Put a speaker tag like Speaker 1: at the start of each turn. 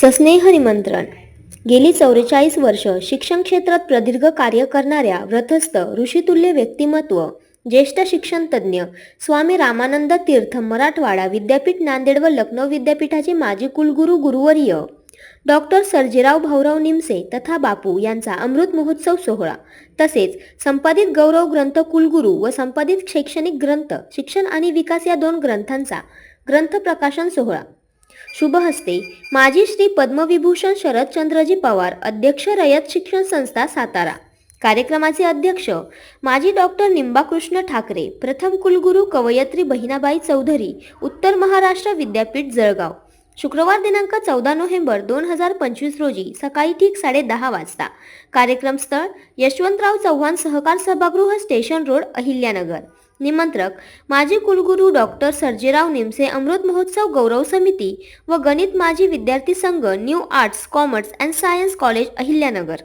Speaker 1: सस्नेह निमंत्रण गेली चौवेचाळीस वर्ष शिक्षण क्षेत्रात प्रदीर्घ कार्य करणाऱ्या व्रतस्थ ऋषितुल्य व्यक्तिमत्व ज्येष्ठ शिक्षणतज्ज्ञ स्वामी रामानंद तीर्थ मराठवाडा विद्यापीठ नांदेड व लखनौ विद्यापीठाचे माजी कुलगुरू गुरुवर्य डॉक्टर सर्जेराव भाऊराव निमसे तथा बापू यांचा अमृत महोत्सव सोहळा तसेच संपादित गौरव ग्रंथ कुलगुरू व संपादित शैक्षणिक ग्रंथ शिक्षण आणि विकास या दोन ग्रंथांचा ग्रंथ प्रकाशन सोहळा शुभ हस्ते माजी श्री पद्मविभूषण शरदचंद्रजी पवार अध्यक्ष रयत शिक्षण संस्था सातारा कार्यक्रमाचे अध्यक्ष माजी डॉक्टर निंबाकृष्ण ठाकरे प्रथम कुलगुरू कवयत्री बहिणाबाई चौधरी उत्तर महाराष्ट्र विद्यापीठ जळगाव शुक्रवार दिनांक चौदा नोव्हेंबर दोन हजार पंचवीस रोजी सकाळी ठीक साडे वाजता कार्यक्रम स्थळ यशवंतराव चव्हाण सहकार सभागृह स्टेशन रोड अहिल्यानगर निमंत्रक माजी कुलगुरू डॉक्टर सर्जेराव निमसे अमृत महोत्सव गौरव समिती व गणित माजी विद्यार्थी संघ new arts commerce and science college Ahilyanagar